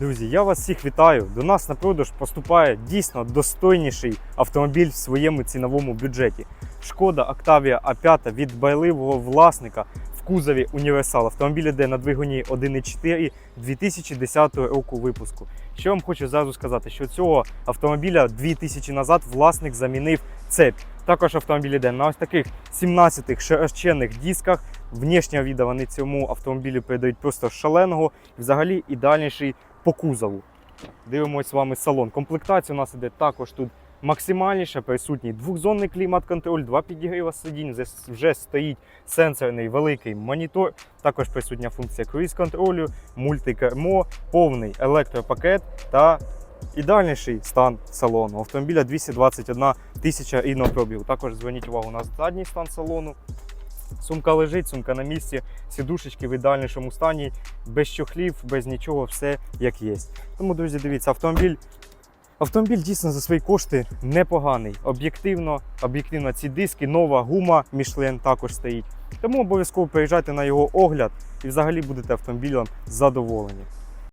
Друзі, я вас всіх вітаю. До нас на продаж поступає дійсно достойніший автомобіль в своєму ціновому бюджеті. Шкода Octavia A5 від байливого власника в кузові універсал. Автомобіль іде на двигуні 1.4 2010 року випуску. Що вам хочу зразу сказати, що цього автомобіля 2000 назад власник замінив цепь. Також автомобіль іде на ось таких 17 широченних дисках. Внешнього віда цьому автомобілю передають просто шаленого. Взагалі ідеальніший по кузову. Дивимось з вами салон. Комплектація у нас іде також тут максимальніша, присутній двохзонний клімат-контроль, два підігріва сидінь, вже- стоїть сенсорний великий монітор, також присутня функція круїз-контролю, мультикермо, повний електропакет та ідеальніший стан салону. Автомобіля 221 тисяча пробігу. Також зверніть увагу на задній стан салону. Сумка лежить, сумка на місці, сідушечки в ідеальнішому стані, без чохлів, без нічого, все як є. Тому, друзі, дивіться, автомобіль. Автомобіль дійсно за свої кошти непоганий. Об'єктивно, об'єктивно ці диски, нова гума Michelin також стоїть. Тому обов'язково приїжджайте на його огляд і взагалі будете автомобілем задоволені.